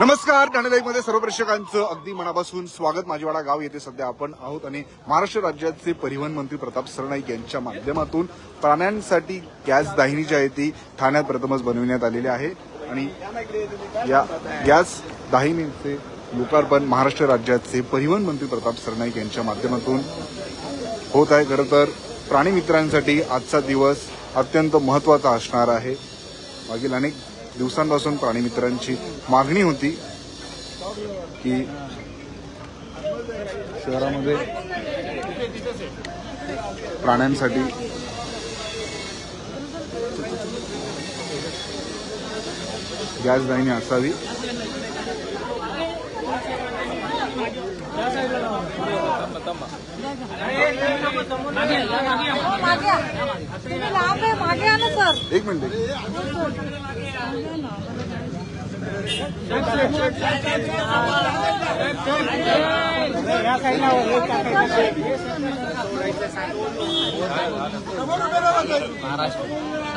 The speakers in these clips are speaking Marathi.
नमस्कार ठाणे सर्व प्रेक्षकांचं अगदी मनापासून स्वागत. माझीवाडा गाव येथे सध्या आपण आहोत आणि महाराष्ट्र राज्याचे परिवहन मंत्री प्रताप सरनाईक यांच्या माध्यमातून प्राण्यांसाठी गॅस दाहिनी जी आहे ती ठाण्यात प्रथमच बनविण्यात आलेली आहे. आणि या गॅस दाहिनीचे लोकार्पण महाराष्ट्र राज्याचे परिवहन मंत्री प्रताप सरनाईक यांच्या माध्यमातून होत आहे. खरं तर प्राणी मित्रांसाठी आजचा दिवस अत्यंत महत्त्वाचा असणार आहे. मागील अनेक दिवसांपासून प्राणीमित्रांची मागणी होती की शहरामध्ये प्राण्यांसाठी गॅस दाहिनी असावी. मागे या. ना सर एक मिनिट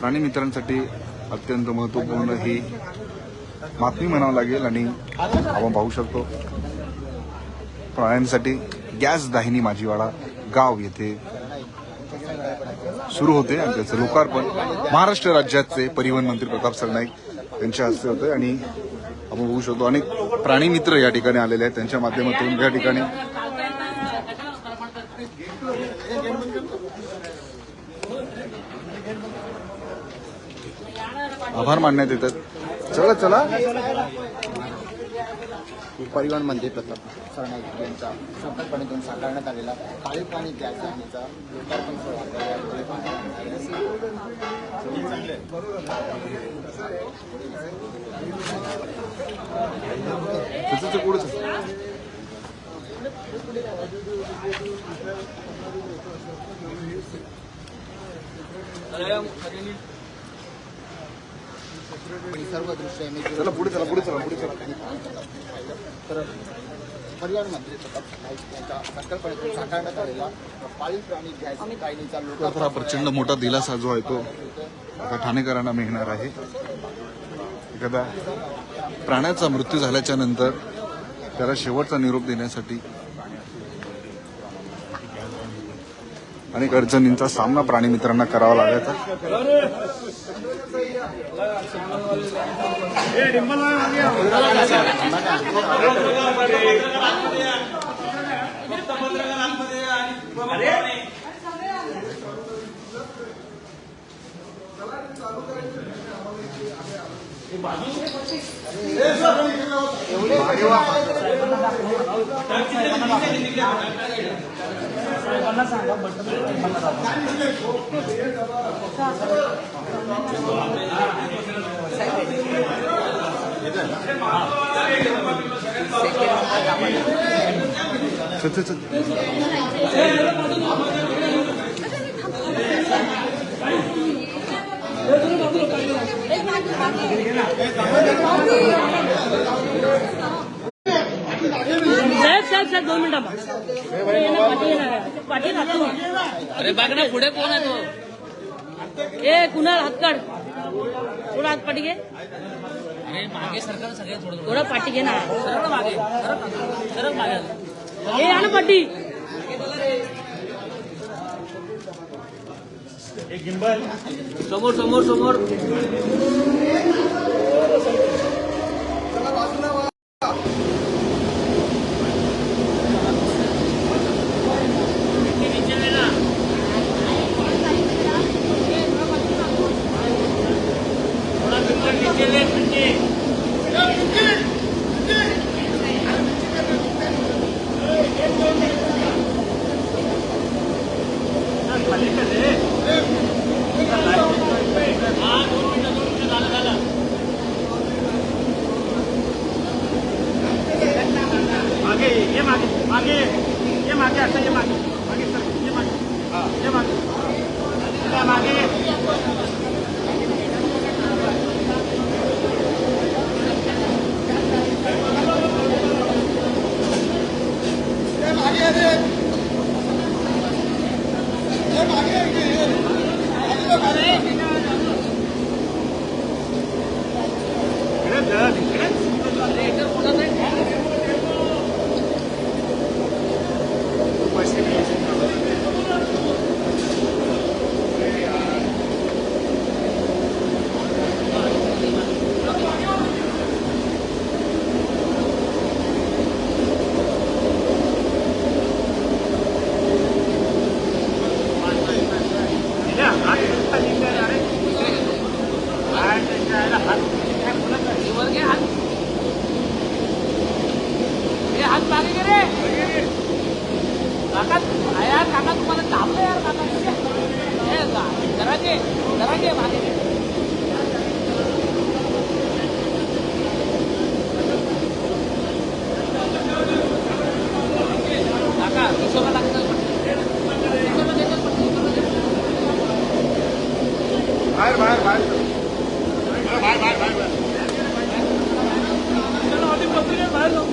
प्राणी मित्रांसाठी अत्यंत महत्त्वपूर्ण ही बातमी म्हणावं लागेल आणि आपण पाहू शकतो. प्राण्यांसाठी गॅस दाहिनी माझीवाडा गाव येथे सुरू होते आणि त्याचं लोकार्पण महाराष्ट्र राज्याचे परिवहन मंत्री प्रताप सरनाईक यांच्या हस्ते होते आणि आपण बघू शकतो अनेक प्राणी मित्र या ठिकाणी आलेले आहेत. त्यांच्या माध्यमातून या ठिकाणी आभार मानण्यात येतात. चला चला. परिवहन मंत्री प्रताप सरनाईक यांच्या संकल्पनेतून साकारण्यात आलेला पाळीव प्राणी गॅस दाहिनीचा लोकार्पण सोहळा आला. त्याचं ते पुढेच आहे. ही सर्व दृश्य मी चला पुढे चला पुढे चला पुढे चला. तर परिवहन मंत्री प्रताप सरनाईक यांच्या संकल्पनेतून साकारण्यात आलेला पाळीव प्राणी गॅस दाहिनीचा तर हा लोकार्पण प्रचंड मोठा दिलासा जो आहे तो आता ठाणेकरांना मिळणार आहे. एखादा प्राण्याचा मृत्यू झाल्याच्यानंतर त्याला शेवटचा निरोप देण्यासाठी अनेक अडचणींचा सामना प्राणी मित्रांना करावा लागायचा चल, चल, चल. साहेब साहेब साहेब दोन मिनिटं पाठी अरे बघ ना पुढे कोण आहे तो? ए कुणाल हातकड. थोडा हात पाठी घे अरे मागे सरकार सगळे थोडं थोडा. पाठी घे ना. सरळ मागे सरळ मागे ए आण पाठी समोर समोर समोर चल मागे ये मागे आता ये मागे मागे सर ये मागे ये मागे या मागे इकडे जा, इकडे. या, हात खाली करा रे. हात त्याच्या याला हात काय बोलत नाही. वर घे हात हे हात मागे घे रे काका आ यार काका तुम्हाला दाबलं यार काका हे का जरा घे जरा घे मागे घे काका हिशोबा लागतं हिशोबा देतात पण हिशोबा देतात. बाहेर बाहेर बाहेर चला, आधी पत्रिका बाहेर जाऊ दे.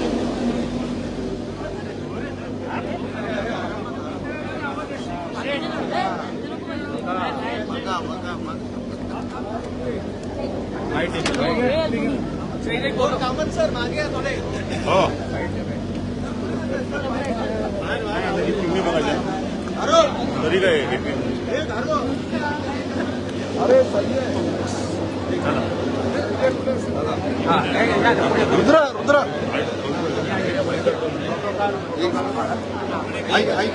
तरी काय रुद्र रुद्र ऐक ऐक नाही ना हे इथेच कुंभ कटा ऐक बाजूला ऐक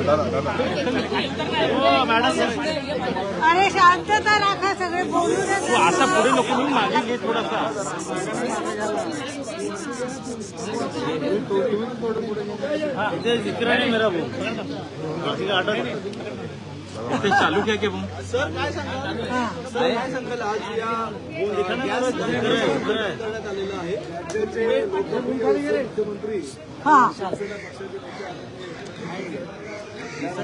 दादा दादा हो मॅडम अरे शांतता राखा सगळे बोलू तू नका असा पुढे नको म्हणून मागे घे थोडासा हाँ इधर दिख रहा है मेरा वो। गाड़ी का आटा इथे चालू क्या क्या वो? सर काय सांगाल सर काय सांगाल आज या दिखा ना गॅस उधर है। हा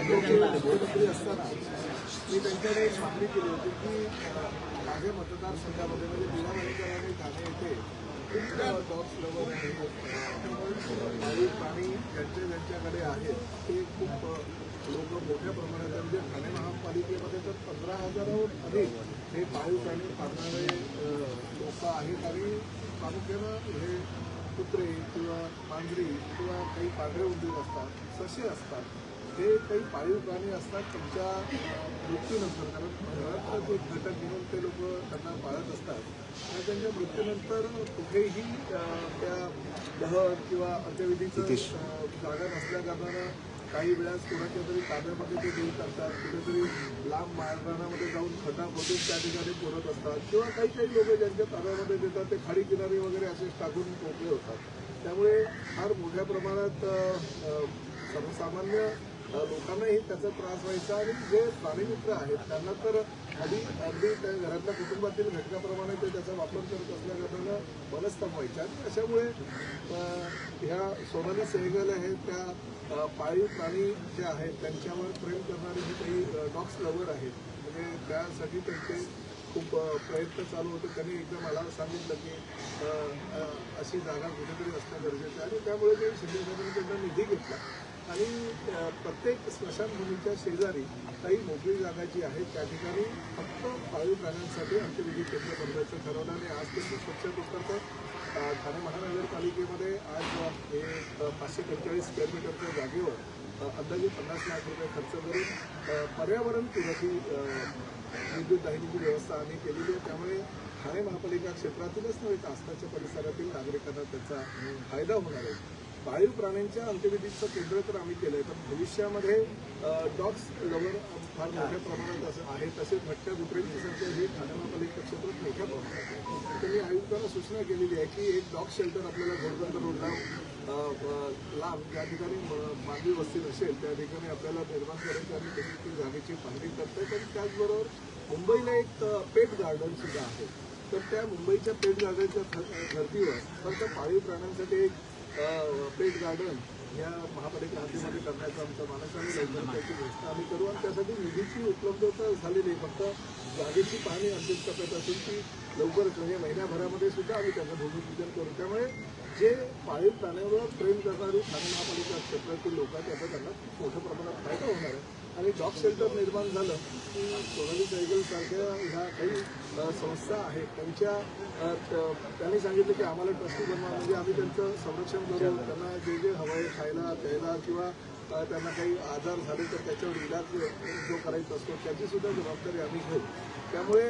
मी त्यांच्याकडे एक मागणी केली होती की माझ्या मतदारसंघामध्ये म्हणजे बिना आणि ठाणे येथे खूप डॉग्स लवर आहेत त्यामुळे प्राणी ज्यांचे ज्यांच्याकडे आहेत ते खूप लोक मोठ्या प्रमाणात म्हणजे ठाणे महापालिकेमध्ये तर पंधरा हजाराहून अधिक हे पाळीव प्राणी पाळणारे लोक आहेत आणि प्रामुख्यानं हे कुत्रे किंवा मांजरी किंवा काही पांढरे उंदीर असतात ससे असतात हे काही पाळीव प्राणी असतात त्यांच्या मृत्यूनंतर. कारण घरातलाच एक घटक म्हणून ते लोक त्यांना पाळत असतात आणि त्यांच्या मृत्यूनंतर कुठेही त्या दहन किंवा अंत्यविधीचं जागा नसल्या कारणानं काही वेळास कोणाच्या तरी ताब्यामध्ये ते देऊ टाकतात कुठेतरी लांब मैदानामध्ये जाऊन खटापटून त्या ठिकाणी पुरत असतात किंवा काही काही लोक ज्यांच्या ताब्यामध्ये देतात ते खाडी किनारी वगैरे असे टाकून मोकळे होतात. त्यामुळे फार मोठ्या प्रमाणात सर्वसामान्य लोकांनाही त्याचा त्रास व्हायचा आणि जे प्राणीमित्र आहेत त्यांना तर आधी अगदी त्या घरातल्या कुटुंबातील घटकाप्रमाणे ते त्याचा वापर करत असल्या कारणानं मनस्ताप व्हायच्या आणि अशामुळे ह्या सोनाली सहगल आहेत त्या पाळीव प्राणी जे आहेत त्यांच्यावर प्रेम करणारे जे काही डॉग्स लवर आहेत म्हणजे त्यासाठी त्यांचे खूप प्रयत्न चालू होते. त्यांनी एकदा मला सांगितलं की अशी जागा कुठेतरी असणं गरजेचं आहे. आणि त्यामुळे ते शिंदे त्यांना निधी घेतला. आणि प्रत्येक स्मशानभूमीच्या शेजारी काही मोकळी जागा जी आहे त्या ठिकाणी फक्त पाळीव प्राण्यांसाठी अंत्यविधी केंद्र बनवायचं ठरवलं आणि आज ते स्वच्छ करत आहे ठाणे महानगरपालिकेमध्ये आज हे पाचशे पंचेचाळीस स्क्वेअर मीटरच्या जागेवर अंदाजे पन्नास लाख रुपये खर्च करून पर्यावरण पूरकी विद्युत दाहिनीची व्यवस्था आम्ही केलेली आहे. त्यामुळे ठाणे महापालिका क्षेत्रातीलच नव्हे तर आसपासच्या परिसरातील नागरिकांना त्याचा फायदा होणार आहे. पाळीव प्राण्यांच्या अंत्यविधीचं केंद्र तर आम्ही केलंय पण भविष्यामध्ये डॉग्स लवर फार मोठ्या प्रमाणात असं आहे तसेच भट्ट्या कुत्र्यांची संख्या ही ठाण्यापालिका क्षेत्रात मोठ्या प्रमाणात आहे. तर मी आयुक्तांना सूचना केलेली आहे की एक डॉग शेल्टर आपल्याला घोडबंदर रोडला लांब ज्या ठिकाणी म- मानवी वस्ती नसेल त्या ठिकाणी आपल्याला निर्माण करायची आणि त्याची जागेची पाहणी करता येते आणि त्याचबरोबर मुंबईला एक पेट गार्डन सुद्धा आहे. तर त्या मुंबईच्या पेट गार्डनच्या धर्तीवर फक्त पाळीव प्राण्यांसाठी एक पेट गार्डन या महापालिका हद्दीमध्ये करण्याचं आमचं मानस आहे. लवकर त्याची व्यवस्था आम्ही करू आणि त्यासाठी निधीची उपलब्धता झालेली आहे. फक्त जागेची पाहणी अंतिम टप्प्यात असून ती लवकरच म्हणजे महिन्याभरामध्ये सुद्धा आम्ही त्याचं भूमिपूजन करू. त्यामुळे जे पाळीव प्राण्यांवर प्रेम करणारी ठाणे महापालिका क्षेत्रातील लोक आहेत त्याचा त्यांना मोठ्या प्रमाणात फायदा होणार आहे. आणि डॉग शेल्टर निर्माण झालं. की सोनाली सारख्या ह्या काही संस्था आहेत. त्यांच्या त्यांनी सांगितलं की आम्हाला ट्रस्टी बनवा. म्हणजे आम्ही त्यांचं संरक्षण करू. त्यांना जे जे हवं आहे खायला प्यायला किंवा त्यांना काही आजार झाले तर त्याच्यावर इलाज जो करायचा असतो त्याची सुद्धा जबाबदारी आम्ही घेऊ. त्यामुळे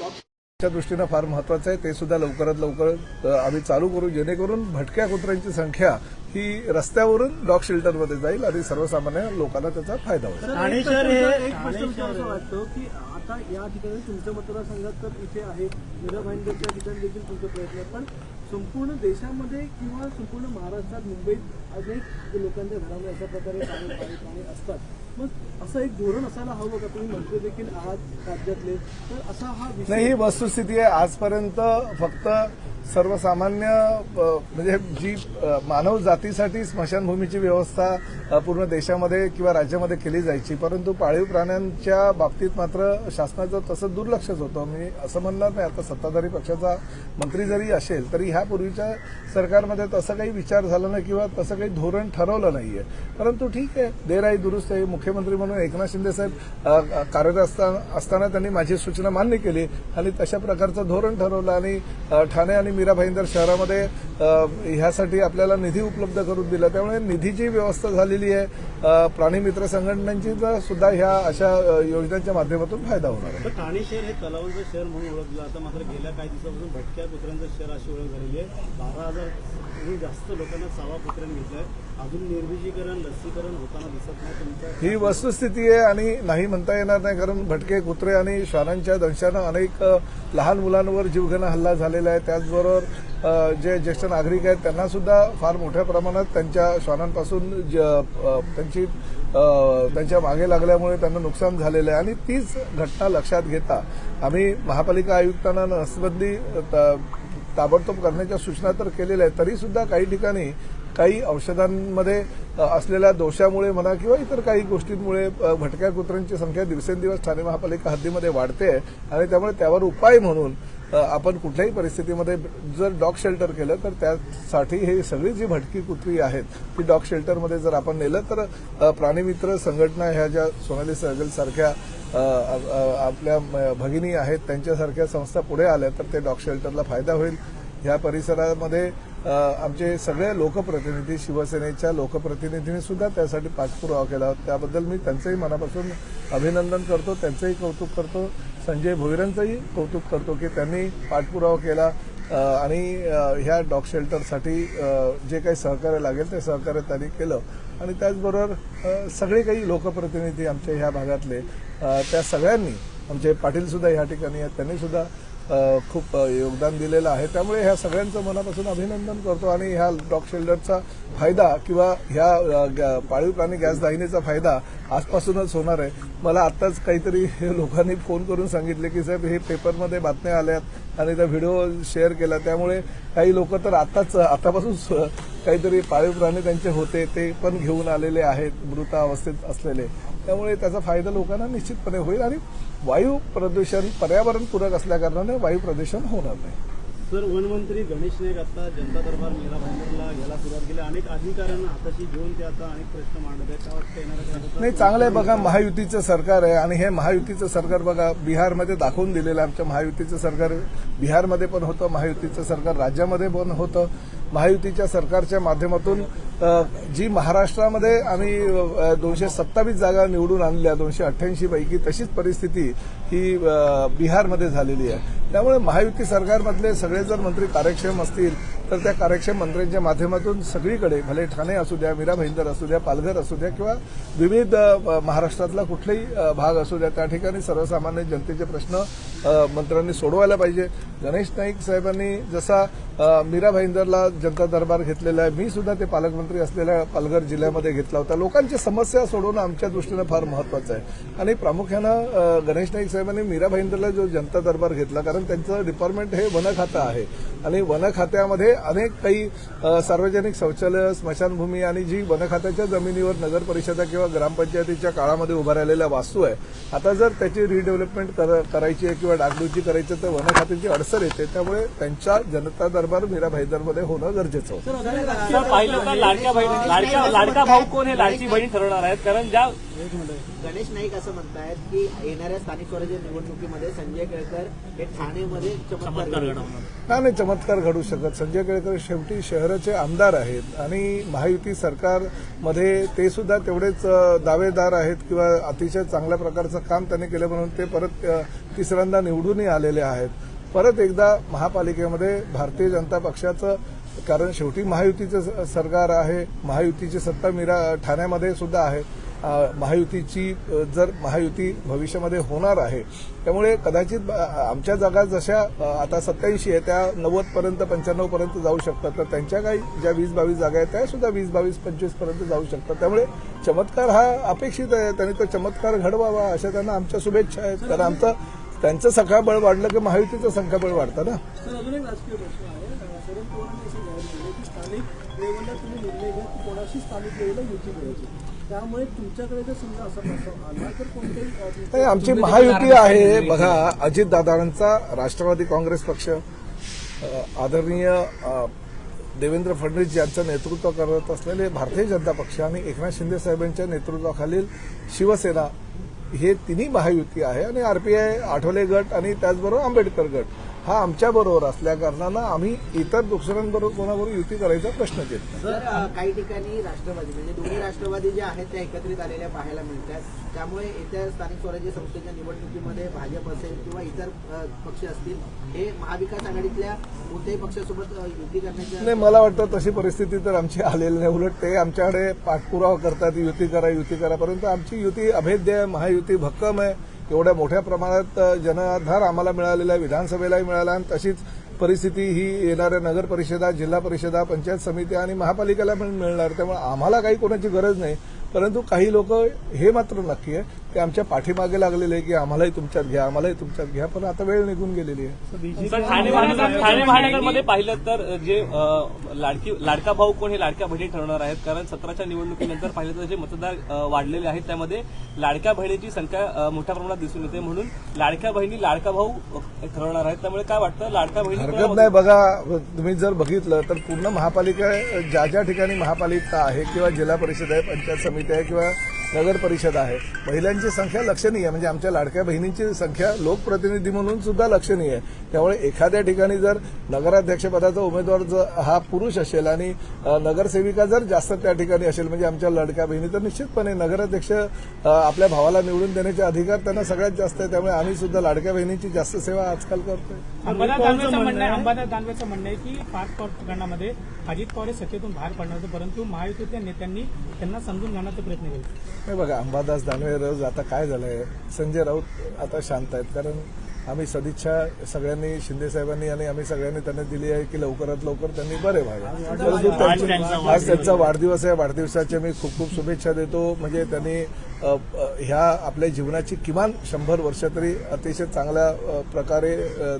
डॉग च्या दृष्टीनं फार महत्वाचं आहे. ते सुद्धा लवकरात लवकर आम्ही चालू करू. जेणेकरून भटक्या कुत्र्यांची संख्या ही रस्त्यावरून डॉग शेल्टरमध्ये जाईल आणि सर्वसामान्य लोकांना त्याचा फायदा होईल. ठाणे शहर हे एक प्रश्न वाटतं की आता या ठिकाणी तुमच्या मतदारसंघात तर इथे आहे. मीरा भाईंदरच्या ठिकाणी देखील तुमचे प्रयत्न आहेत. पण संपूर्ण देशामध्ये किंवा संपूर्ण महाराष्ट्रात मुंबईत अनेक लोकांच्या घरामध्ये अशा प्रकारे पाणी पाणी पाणी असतात. मग असं एक धोरण असायला हवं का? तुम्ही मंत्री देखील आहात राज्यातले. तर असा हा विषय नाही ही वस्तुस्थिती आहे. आजपर्यंत फक्त सर्वसामान्य म्हणजे जी मानव जातीसाठी स्मशानभूमीची व्यवस्था पूर्ण देशामध्ये किंवा राज्यामध्ये केली जायची परंतु पाळीव प्राण्यांच्या बाबतीत मात्र शासनाचं तसं दुर्लक्षच होतं. मी असं म्हणणार नाही आता सत्ताधारी पक्षाचा मंत्री जरी असेल तरी ह्यापूर्वीच्या सरकारमध्ये तसं काही विचार झाला नाही किंवा तसं काही धोरण ठरवलं नाहीये. परंतु ठीक आहे देर आहे दुरुस्त आहे. मुख्यमंत्री म्हणून एकनाथ शिंदे साहेब कार्यरत असताना त्यांनी माझी सूचना मान्य केली आणि तशा प्रकारचं धोरण ठरवलं आणि ठाणे आणि मीरा भाईंदर शहरामध्ये ह्यासाठी आपल्याला निधी उपलब्ध करून दिला. त्यामुळे निधीची व्यवस्था झालेली आहे. अ, प्राणीमित्र संघटनांची सुद्धा ह्या अशा योजनांच्या माध्यमातून फायदा होणार आहे. ठाणे शहर हे कलावंत शहर म्हणून ओळखलं जातं. मात्र गेल्या काही दिवसापासून भटक्या कुत्र्यांचं शहर अशी ओळख झालेली आहे. बारा हजार जास्त लोकांना चावा अजून निर्विजीकरण लसीकरण होताना दिसत नाही ही वस्तुस्थिती आहे आणि नाही म्हणता येणार नाही कारण भटके कुत्रे आणि श्वानांच्या दंशानं अनेक लहान मुलांवर जीवघेणा हल्ला झालेला आहे. त्याचबरोबर जे ज्येष्ठ नागरिक आहेत त्यांना सुद्धा फार मोठ्या प्रमाणात त्यांच्या श्वानांपासून ज- त्यांची त्यांच्या मागे लागल्यामुळे त्यांना नुकसान झालेलं आहे. आणि तीच घटना लक्षात घेता आम्ही महापालिका आयुक्तांना नसबंदी ताबडतोब करण्याच्या सूचना तर केलेल्या आहेत. तरी सुद्धा काही ठिकाणी काही औषधांमध्ये असलेल्या दोषामुळे म्हणा किंवा इतर काही गोष्टींमुळे भटक्या कुत्र्यांची संख्या दिवसेंदिवस ठाणे महापालिका हद्दीमध्ये वाढते आहे आणि त्यामुळे त्यावर उपाय म्हणून आपण कुठल्याही परिस्थितीमध्ये जर डॉग शेल्टर केलं तर त्यासाठी हे सगळी जी भटकी कुत्री आहेत ती डॉग शेल्टरमध्ये जर आपण नेलं तर प्राणीमित्र संघटना ह्या ज्या सोनाली सहगल सारख्या आपल्या भगिनी आहेत त्यांच्यासारख्या संस्था पुढे आल्या तर ते डॉग शेल्टरला फायदा होईल. ह्या परिसरामध्ये आमचे सगळे लोकप्रतिनिधी शिवसेनेच्या लोकप्रतिनिधींनी सुद्धा त्यासाठी पाठपुरावा केला. त्याबद्दल मी त्यांचंही मनापासून अभिनंदन करतो त्यांचंही कौतुक करतो. संजय भोईरांचंही कौतुक करतो की त्यांनी पाठपुरावा केला. आणि ह्या डॉग शेल्टरसाठी जे काही सहकार्य लागेल ते सहकार्य त्यांनी केलं. आणि त्याचबरोबर सगळे काही लोकप्रतिनिधी आमच्या ह्या भागातले त्या सगळ्यांनी आमचे पाटीलसुद्धा ह्या ठिकाणी आहेत त्यांनीसुद्धा खूप योगदान दिलेलं आहे. त्यामुळे ह्या सगळ्यांचं मनापासून अभिनंदन करतो आणि ह्या डॉग शेल्टरचा फायदा किंवा ह्या पाळीव प्राणी गॅस दाहिनीचा फायदा आजपासूनच होणार आहे. मला आत्ताच काहीतरी लोकांनी फोन करून सांगितले की साहेब हे पेपरमध्ये बातम्या आल्यात आणि त्या व्हिडिओ शेअर केला. त्यामुळे काही लोक तर आताच आतापासून काहीतरी पाळीव प्राणी त्यांचे होते ते पण घेऊन आलेले आहेत मृत अवस्थेत असलेले. त्यामुळे त्याचा फायदा लोकांना निश्चितपणे होईल आणि वायू प्रदूषण पर्यावरणपूरक असल्याकारणाने वायू प्रदूषण होणार नाही. सर वनमंत्री गणेश नाईक आता जनता दरबार मेळा भांडरला घ्यायला सुरुवात केली. अनेक अधिकाऱ्यांना हाताशी घेऊन ते आता अनेक प्रश्न मांडत नाही चांगलं आहे बघा महायुतीचं सरकार आहे आणि हे महायुतीचं सरकार बघा बिहारमध्ये दाखवून दिलेलं आहे. आमच्या महायुतीचं सरकार बिहारमध्ये पण होतं महायुतीचं सरकार राज्यामध्ये पण होतं. महायुतीच्या सरकारच्या माध्यमातून जी महाराष्ट्रामध्ये आम्ही दोनशे सत्तावीस जागा निवडून आणल्या दोनशे अठ्ठ्याऐंशी पैकी तशीच परिस्थिती ही बिहारमध्ये झालेली आहे. त्यामुळे महायुती सरकारमधले सगळे जर मंत्री कार्यक्षम असतील तर त्या कार्यक्षम मंत्र्यांच्या माध्यमातून सगळीकडे भले ठाणे असू द्या मीरा भाईंदर असू द्या पालघर असू द्या किंवा विविध महाराष्ट्रातला कुठलाही भाग असू द्या त्या ठिकाणी सर्वसामान्य जनतेचे प्रश्न मंत्र्यांनी सोडवायला पाहिजे. गणेश नाईक साहेबांनी जसा मीरा भाईंदरला जनता दरबार घेतलेला आहे मी सुद्धा ते पालकमंत्री असलेल्या पालघर जिल्ह्यामध्ये घेतला होता. लोकांची समस्या सोडवणं आमच्या दृष्टीनं फार महत्वाचं आहे. आणि प्रामुख्यानं गणेश नाईक साहेबांनी मीरा भाईंदरला जो जनता दरबार घेतला कारण त्यांचं डिपार्टमेंट हे वन खातं आहे. आणि वन खात्यामध्ये अनेक काही सार्वजनिक शौचालय स्मशानभूमी आणि जी वन खात्याच्या जमिनीवर नगर परिषदा किंवा ग्रामपंचायतीच्या काळामध्ये उभा राहिलेल्या वास्तू आहे आता जर त्याची रिडेव्हलपमेंट कर- करायची आहे किंवा डागडुजी करायची तर वन खात्याची अडचण येते. त्यामुळे त्यांच्या जनता दरबार मीरा भाईदरमध्ये होणं गरजेचं होतं. पाहिलं तर लाडक्या लाडका भाऊ कोण हे लाडकी बहीण ठरवणार आहेत. कारण ज्या गणेश नाईक असं म्हणतायत की येणाऱ्या स्थानिक स्वराज्य निवडणुकीमध्ये संजय केळकर हे ठाणेमध्ये चमत्कार घडवणार. का नाही चमत्कार घडू शकत. संजय केळकर शेवटी शहराचे आमदार आहेत आणि महायुती सरकारमध्ये ते सुद्धा तेवढेच दावेदार आहेत किंवा अतिशय चांगल्या प्रकारचं काम त्यांनी केलं म्हणून ते परत तिसऱ्यांदा निवडूनही आलेले आहेत. परत एकदा महापालिकेमध्ये भारतीय जनता पक्षाचं कारण शेवटी महायुतीचं स- सरकार आहे महायुतीची सत्ता मीरा ठाण्यामध्ये सुद्धा आहे. महायुतीची जर महायुती भविष्यामध्ये होणार आहे त्यामुळे कदाचित आमच्या जागा जशा आता सत्याऐंशी आहे त्या नव्वद पर्यंत पंच्याण्णव पर्यंत जाऊ शकतात. तर त्यांच्या काही ज्या वीस बावीस जागा आहेत त्या सुद्धा वीस बावीस पंचवीसपर्यंत जाऊ शकतात. त्यामुळे चमत्कार हा अपेक्षित आहे. त्यांनी तो चमत्कार घडवावा अशा त्यांना आमच्या शुभेच्छा आहेत. कारण आमचं त्यांचं संख्याबळ वाढलं की महायुतीचं संख्याबळ वाढतं ना? स्थानिक लेवलला तुम्ही निर्णय घ्या की कोणाशी स्थानिक लेवलला युती करायची? त्यामुळे तुमच्याकडे जर समजा असा प्रस्ताव आला तर कोणत्याही अं, तुमच्या- नाही आमची महायुती आहे बघा अजितदादांचा राष्ट्रवादी काँग्रेस पक्ष आदरणीय देवेंद्र फडणवीस यांचं नेतृत्व करत असलेले भारतीय जनता पक्ष आणि एकनाथ शिंदे साहेबांच्या नेतृत्वाखालील शिवसेना हे तिन्ही महायुती आहे आणि आरपीआय आठवले गट आणि त्याचबरोबर आंबेडकर गट. हा आमच्या बरोबर असल्या कारणानं आम्ही इतर दुसऱ्यांबरोबर कोणाबरोबर युती करायचा प्रश्न येत नाही. काही ठिकाणी राष्ट्रवादी म्हणजे दोन्ही राष्ट्रवादी ज्या आहेत त्या एकत्रित आलेल्या पाहायला मिळतात. त्यामुळे येत्या स्थानिक स्वराज्य संस्थेच्या निवडणुकीमध्ये भाजप असेल किंवा इतर पक्ष असतील हे महाविकास आघाडीतल्या कोणत्याही पक्षासोबत युती करण्याच्या नाही मला वाटतं तशी परिस्थिती तर आमची आलेली नाही. उलट ते आमच्याकडे पाठपुरावा करतात युती करा युती करा. परंतु आमची युती अभेद्य आहे महायुती भक्कम आहे. एवढ्या मोठ्या प्रमाणात जनाधार आम्हाला मिळालेला आहे विधानसभेलाही मिळाला आणि तशीच परिस्थिती ही येणाऱ्या नगर परिषदा जिल्हा परिषदा पंचायत समिती आणि महापालिकेला पण मिळणार. त्यामुळे आम्हाला काही कोणाची गरज नाही. परंतु काही लोक हे मात्र नक्की आहे की आमच्या पाठीमागे लागलेले आहे की आम्हालाही तुमच्यात घ्या आम्हालाही तुमच्यात घ्या पण आता वेळ निघून गेलेली आहे. सर ठाणे महानगर ठाणे महानगरमध्ये पाहिलं तर जे लाडकी लाडका भाऊ कोण हे लाडक्या बहिणी ठरवणार आहेत? कारण सतराच्या निवडणुकीनंतर पाहिलं तर जे मतदार वाढलेले आहेत त्यामध्ये लाडक्या बहिणीची संख्या मोठ्या प्रमाणात दिसून येते. म्हणून लाडक्या बहिणी लाडका भाऊ ठरवणार आहेत. त्यामुळे काय वाटतं? लाडका बहिणी हरकत नाही बघा तुम्ही जर बघितलं तर पूर्ण महापालिका ज्या ज्या ठिकाणी महापालिका आहे किंवा जिल्हा परिषद आहे पंचायत समिती आहे किंवा नगर परिषद आहे. महिलांची संख्या लक्षणीय आहे. म्हणजे आमच्या लाडक्या बहिणींची संख्या लोकप्रतिनिधी म्हणून सुद्धा लक्षणीय आहे. त्यामुळे एखाद्या ठिकाणी जर नगराध्यक्षपदाचा उमेदवार जर हा पुरुष असेल आणि नगरसेविका जर जास्त त्या ठिकाणी असेल म्हणजे आमच्या लाडक्या बहिणी तर निश्चितपणे नगराध्यक्ष आपल्या भावाला निवडून देण्याचे अधिकार त्यांना सगळ्यात जास्त आहे. त्यामुळे आम्ही सुद्धा लाडक्या बहिणीची जास्त सेवा आजकाल करतोय. अंबादास दानवेचं म्हणणं आहे की पाच प्रकरणामध्ये अजित पवार सत्तेतून बाहेर पडणार होते परंतु महायुतीतल्या नेत्यांनी त्यांना समजून घेण्याचा प्रयत्न केला. नाही बघा अंबादास दानवे रोज आता काय झालंय? संजय राऊत आता शांत आहेत. कारण आम्ही सदिच्छा सगळ्यांनी शिंदे साहेबांनी आणि आम्ही सगळ्यांनी त्यांना दिली आहे की लवकरात लवकर त्यांनी बरे व्हावे. आज त्यांचा वाढदिवस आहे. वाढदिवसाच्या मी खूप खूप शुभेच्छा देतो. म्हणजे त्यांनी ह्या आपल्या जीवनाची किमान शंभर वर्ष तरी अतिशय चांगल्या प्रकारे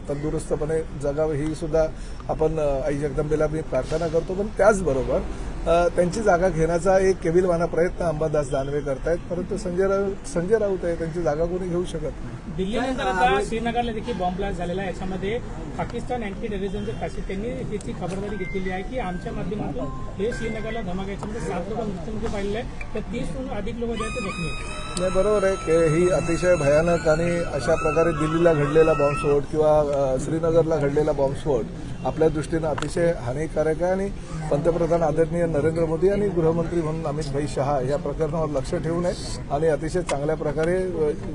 तंदुरुस्तपणे जगावं ही सुद्धा आपण आई जगदंबेला मी प्रार्थना करतो. पण त्याचबरोबर त्यांची जागा घेण्याचा एक केविलवाना प्रयत्न अंबादास दानवे करतायत परंतु संजय राऊत संजय राऊत आहे त्यांची जागा कोणी घेऊ शकत नाही. दिल्लीनंतर आता श्रीनगरला देखील बॉम्ब ब्लास्ट झालेला आहे. याच्यामध्ये पाकिस्तान अँटी टेररिझमचे पॅसेज त्यांनी त्याची खबरदारी घेतलेली आहे की आमच्या माध्यमातून हे श्रीनगरला धमाक्याचे म्हणजे सात लोक मृत्यूमुखी पाहिलेले आहे तर तीसहून अधिक लोक जे आहेत ते जखमी आहेत नाही बरोबर आहे की ही अतिशय भयानक आणि अशा प्रकारे दिल्लीला घडलेला बॉम्बस्फोट किंवा श्रीनगरला घडलेला बॉम्बस्फोट आपल्या दृष्टीनं अतिशय हानिकारक आहे आणि पंतप्रधान आदरणीय नरेंद्र मोदी आणि गृहमंत्री म्हणून अमित भाई शहा या प्रकरणावर लक्ष ठेवून आहे आणि अतिशय चांगल्या प्रकारे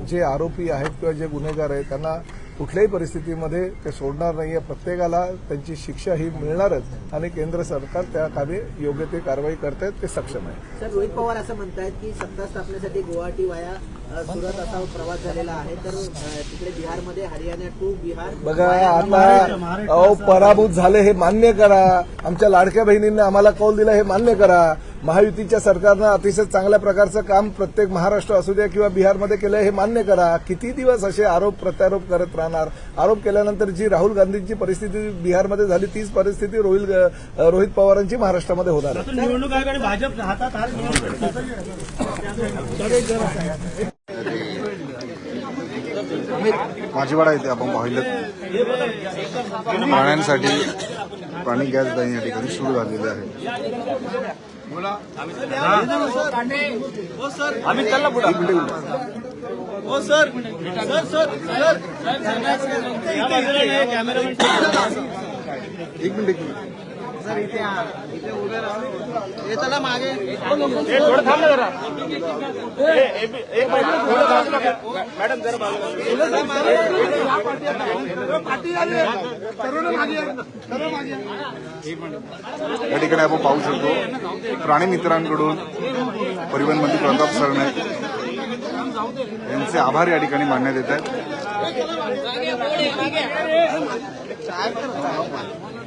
जे आरोपी आहेत किंवा जे गुन्हेगार आहेत त्यांना कुठल्याही परिस्थितीमध्ये ते सोडणार नाहीये. प्रत्येकाला त्यांची शिक्षा ही मिळणारच आणि केंद्र सरकार त्या कामी योग्य ते कारवाई करतायत ते सक्षम आहे. सर रोहित पवार असं म्हणतात की सत्ता स्थापनेसाठी गुवाहाटी वाया सुरत असा प्रवास झालेला आहे. तर तिकडे बिहारमध्ये हरियाणा टू बिहार बघा आता अहो पराभूत झाले हे मान्य करा. आमच्या लाडक्या बहिणींनी आम्हाला कौल दिला हे मान्य करा. महायुतीच्या सरकारनं अतिशय चांगल्या प्रकारचं काम प्रत्येक महाराष्ट्र असू द्या किंवा बिहारमध्ये केलं हे मान्य करा. किती दिवस असे आरोप प्रत्यारोप करत राहणार? आरोप केल्यानंतर जी राहुल गांधींची परिस्थिती बिहारमध्ये झाली तीच परिस्थिती रोहिल रोहित पवारांची महाराष्ट्रामध्ये होणार आहे. निवडणूक आयोग आणि भाजप हातात हात माझीवाडा येथे आपण पाहिलं. प्राण्यांसाठी प्राणी गॅस दाहिनी या ठिकाणी सुरू झालेले आहे. आम्ही चालला पुढे. एक मिनिट, एक मिनिट. हो सर एक मिनिट एक मिनिट चला मागे. थोडं थांब ना जरा. एक मॅडम जरा या. ठिकाणी आपण पाहू शकतो प्राणी मित्रांकडून परिवहन मंत्री प्रताप सरनाईक यांचे आभार या ठिकाणी मानण्यात येत आहेत.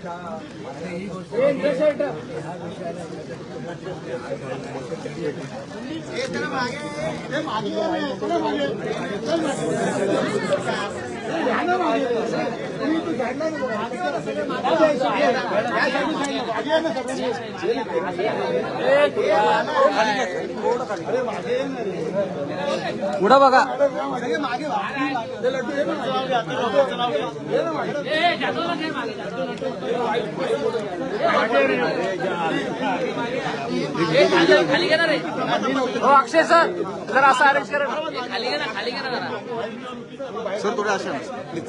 ही गोष्ट ह्या विषयाला घ्यायचं खाली घे ना रे हो अक्षय सर जरा असं अरेंज करा. खाली घे ना खाली घे ना जरा. सर थोडे असे प्लीज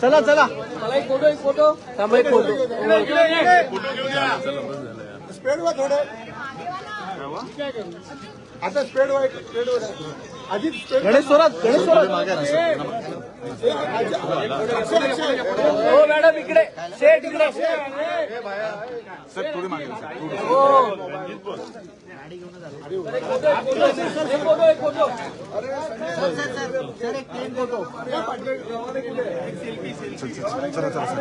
चला चला. स्पेड वा थोडं आता स्पेड वा स्पेड वा अजित गणेश स्वराज. गणेश स्वराज. हो मॅडम इकडे. शेठ इकडे. सर थोडे मागे सर, थोडे. सर एक प्लेन फोटो चल, चल, चल, चला चला चला चला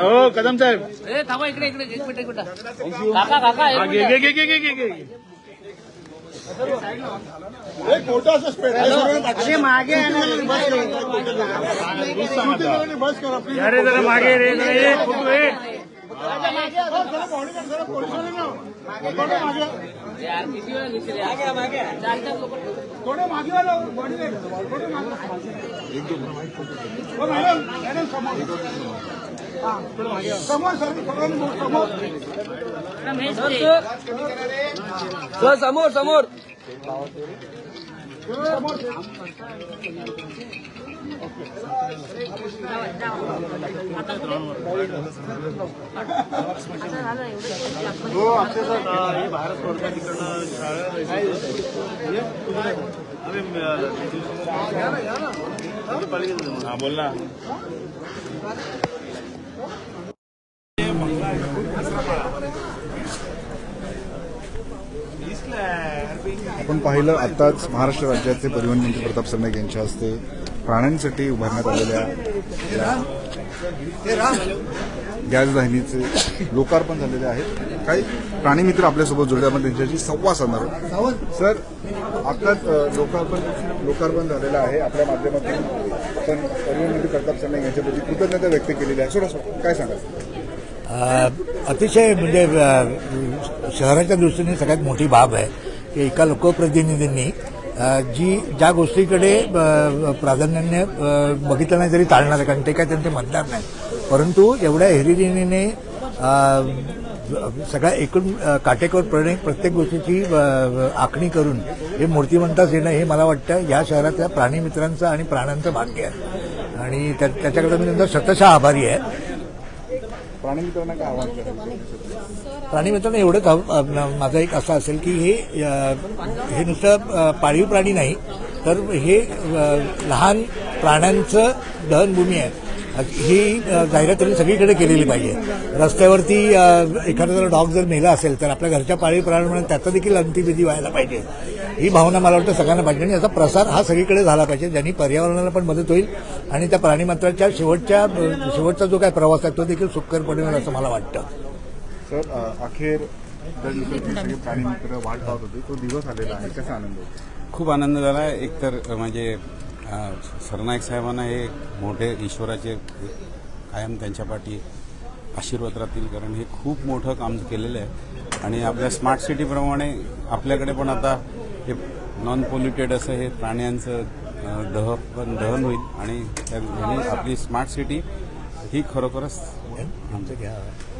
हो कदम साहेब. ए थांबा इकडे इकडे. एक मिनिट एक मिनिट. काका काका अरे मागे बस करा प्लीज अरे जरा मागे रे थोडे मागे वाला बॉडी हो मॅडम मॅडम समोर सर समोर हे समोर. हो हे शाळा हा बोल ना. पाहिलं आताच महाराष्ट्र राज्याचे परिवहन मंत्री प्रताप सरनाईक यांच्या हस्ते प्राण्यांसाठी उभारण्यात आलेल्या गॅस दाहिनीचे लोकार्पण झालेले आहेत. काही प्राणी मित्र आपल्यासोबत जोडले आपण त्यांच्याशी संवाद साधणार सर आताच लोकार्पण लोकार्पण झालेलं आहे. आपल्या माध्यमातून आपण परिवहन मंत्री प्रताप सरनाईक यांच्याप्रती कृतज्ञता व्यक्त केलेली आहे. सोडा सोडा काय सांगाल? अतिशय म्हणजे शहराच्या दृष्टीने सगळ्यात मोठी बाब आहे. एका लोकप्रतिनिधींनी जी ज्या गोष्टीकडे प्राधान्याने बघितलं नाही तरी चालणार आहे कारण ते काय त्यांचे मतदार नाही परंतु एवढ्या हिरिरीने सगळ्या एकूण काटेकोरपणे प्रत्येक गोष्टीची आखणी करून हे मूर्तिमंतास येणं हे मला वाटतं या शहरातल्या प्राणीमित्रांचं आणि प्राण्यांचं भाग्य आहे. आणि त्या- मी त्यांचा शतशः आभारी आहे. प्राणीमित्रांना काय आवाहन प्राणी मित्रांनो एवढं आव- माझं एक असं असेल की हे हे नुसतं पाळीव प्राणी नाही तर हे लहान प्राण्यांचं दहनभूमी आहे. ही जाहिरात त्यांनी सगळीकडे केलेली पाहिजे. रस्त्यावरती एखादा जर डॉग जर मेला असेल तर आपल्या घरच्या पाळीव प्राणी म्हणून त्याचा देखील अंतिविधी व्हायला पाहिजे. ही भावना मला वाटतं सगळ्यांना पाहिजे. आणि याचा प्रसार हा सगळीकडे झाला पाहिजे ज्यांनी पर्यावरणाला पण मदत होईल आणि त्या प्राणीमात्राच्या शेवटच्या शेवटचा जो काय प्रवास आहे तो देखील सुखकरपणे होईल असं मला वाटतं. सर अखेर सगळे प्राणी मित्र वाट पाहत होते. तो दिवस आलेला आहे. कसा आनंद होतो? खूप आनंद झाला. आहे एकतर म्हणजे सरनाईक साहेबांना हे मोठे ईश्वराचे कायम त्यांच्या पाठी आशीर्वाद राहतील कारण हे खूप मोठं काम केलेलं आहे. आणि आपल्या स्मार्ट सिटीप्रमाणे आपल्याकडे पण आता हे नॉन पोल्युटेड असं हे प्राण्यांचं दह पण दहन होईल. आणि आपली स्मार्ट सिटी ही खरोखरच आमचं घ्या. ताई,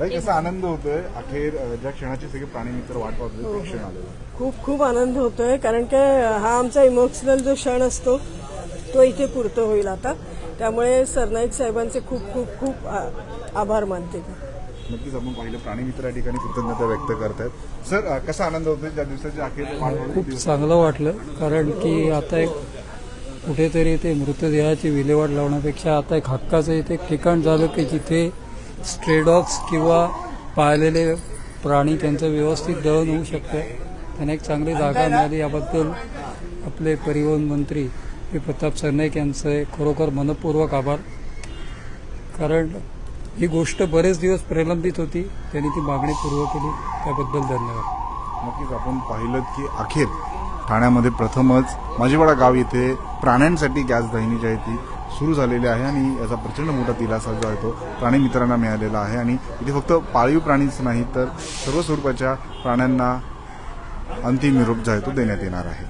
कसा आनंद होतोय. अखेर ज्या क्षणाचे सगळे प्राणी मित्र वाट पाहत होते ते क्षण आलेला. खूप खूप आनंद होतोय कारण की हा आमचा इमोशनल जो क्षण असतो तो इथे पूर्त होईल आता. त्यामुळे सरनाईक साहेबांचे खूप खूप खूप आभार मानते नक्कीच आपण पाहिलं प्राणी मित्र या ठिकाणी कृतज्ञता व्यक्त करतायत. सर कसा आनंद होतोय ज्या दिवसाचे अखेर होते खूप चांगलं वाटलं कारण की आता एक कुठेतरी ते मृतदेहाची विल्हेवाट लावण्यापेक्षा आता एक हक्काचं इथे ठिकाण झालं की जिथे स्ट्रेडॉक्स किंवा पाळलेले प्राणी त्यांचं व्यवस्थित दहन होऊ शकतं. त्यांना एक चांगली जागा मिळाली. याबद्दल आपले परिवहन मंत्री श्री प्रताप सरनाईक यांचे खरोखर मनपूर्वक आभार. कारण ही गोष्ट बरेच दिवस प्रलंबित होती. त्यांनी ती मागणी पूर्व केली. त्याबद्दल धन्यवाद. नक्कीच आपण पाहिलं की अखेर ठाण्यामध्ये प्रथमच माझीवाडा गाव येथे प्राण्यांसाठी गॅस दाहिनी जी आहे ती सुरू झालेली आहे आणि याचा प्रचंड मोठा दिलासा जो आहे तो प्राणी मित्रांना मिळालेला आहे. आणि इथे फक्त पाळीव प्राणीच नाही तर सर्व स्वरूपाच्या प्राण्यांना अंतिम निरोप जो आहे तो देण्यात येणार आहे.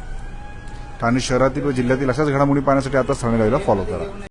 ठाणे शहरातील व जिल्ह्यातील अशाच घडामोडी पाहण्यासाठी आता ठाणे लाईव्हला फॉलो करा.